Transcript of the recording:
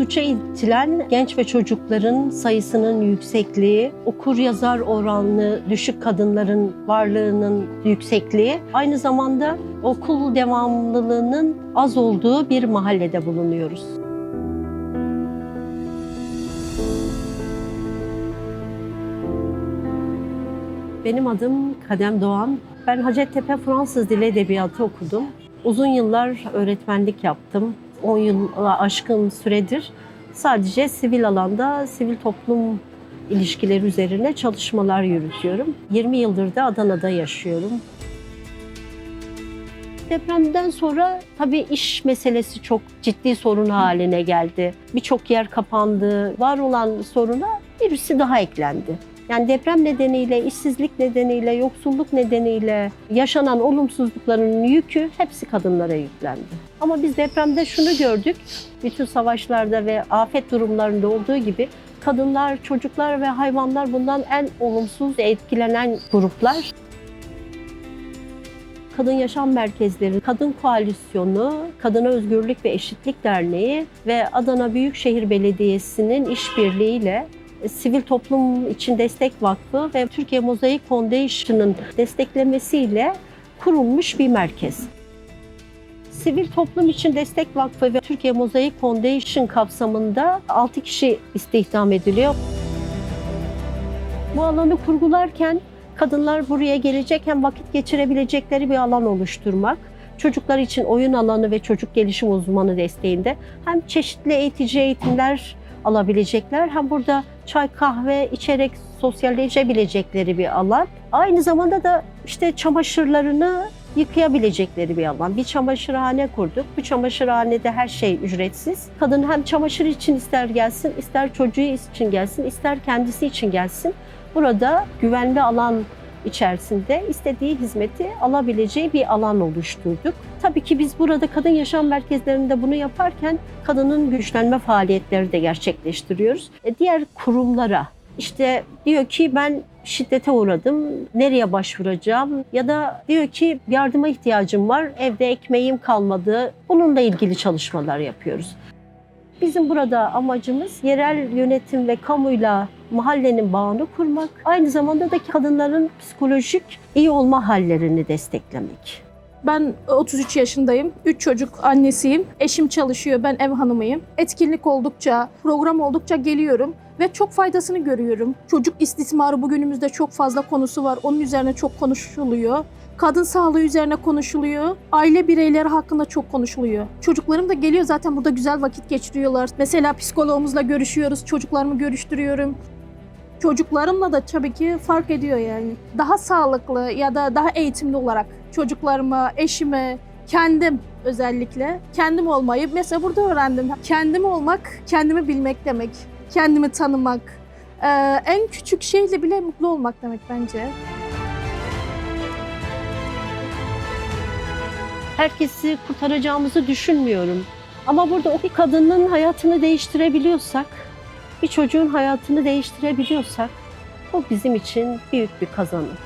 suça itilen genç ve çocukların sayısının yüksekliği, okur yazar oranlı düşük kadınların varlığının yüksekliği, aynı zamanda okul devamlılığının az olduğu bir mahallede bulunuyoruz. Benim adım Kadem Doğan. Ben Hacettepe Fransız Dili Edebiyatı okudum. Uzun yıllar öğretmenlik yaptım. 10 yıla aşkın süredir sadece sivil alanda sivil toplum ilişkileri üzerine çalışmalar yürütüyorum. 20 yıldır da Adana'da yaşıyorum. Depremden sonra tabii iş meselesi çok ciddi sorun haline geldi. Birçok yer kapandı. Var olan soruna birisi daha eklendi. Yani deprem nedeniyle, işsizlik nedeniyle, yoksulluk nedeniyle yaşanan olumsuzlukların yükü hepsi kadınlara yüklendi. Ama biz depremde şunu gördük. Bütün savaşlarda ve afet durumlarında olduğu gibi kadınlar, çocuklar ve hayvanlar bundan en olumsuz etkilenen gruplar. Kadın Yaşam Merkezleri, Kadın Koalisyonu, Kadına Özgürlük ve Eşitlik Derneği ve Adana Büyükşehir Belediyesi'nin işbirliğiyle Sivil Toplum İçin Destek Vakfı ve Türkiye Mozaik Foundation'ın desteklemesiyle kurulmuş bir merkez. Sivil Toplum İçin Destek Vakfı ve Türkiye Mozaik Foundation kapsamında 6 kişi istihdam ediliyor. Bu alanı kurgularken kadınlar buraya gelecek hem vakit geçirebilecekleri bir alan oluşturmak, çocuklar için oyun alanı ve çocuk gelişim uzmanı desteğinde hem çeşitli eğitici eğitimler alabilecekler hem burada çay kahve içerek sosyalleşebilecekleri bir alan. Aynı zamanda da işte çamaşırlarını yıkayabilecekleri bir alan. Bir çamaşırhane kurduk. Bu çamaşırhanede her şey ücretsiz. Kadın hem çamaşır için ister gelsin, ister çocuğu için gelsin, ister kendisi için gelsin. Burada güvenli alan içerisinde istediği hizmeti alabileceği bir alan oluşturduk. Tabii ki biz burada kadın yaşam merkezlerinde bunu yaparken kadının güçlenme faaliyetleri de gerçekleştiriyoruz. E, diğer kurumlara işte diyor ki ben şiddete uğradım, nereye başvuracağım? Ya da diyor ki yardıma ihtiyacım var, evde ekmeğim kalmadı. Bununla ilgili çalışmalar yapıyoruz. Bizim burada amacımız yerel yönetim ve kamuyla mahallenin bağını kurmak. Aynı zamanda da kadınların psikolojik iyi olma hallerini desteklemek. Ben 33 yaşındayım. 3 çocuk annesiyim. Eşim çalışıyor. Ben ev hanımıyım. Etkinlik oldukça, program oldukça geliyorum ve çok faydasını görüyorum. Çocuk istismarı bugünümüzde çok fazla konusu var. Onun üzerine çok konuşuluyor. Kadın sağlığı üzerine konuşuluyor. Aile bireyleri hakkında çok konuşuluyor. Çocuklarım da geliyor zaten burada güzel vakit geçiriyorlar. Mesela psikologumuzla görüşüyoruz. Çocuklarımı görüştürüyorum. Çocuklarımla da tabii ki fark ediyor yani. Daha sağlıklı ya da daha eğitimli olarak çocuklarıma, eşime, kendim özellikle kendim olmayı mesela burada öğrendim. Kendim olmak, kendimi bilmek demek. Kendimi tanımak. Ee, en küçük şeyle bile mutlu olmak demek bence. Herkesi kurtaracağımızı düşünmüyorum. Ama burada o bir kadının hayatını değiştirebiliyorsak, bir çocuğun hayatını değiştirebiliyorsak bu bizim için büyük bir kazanım.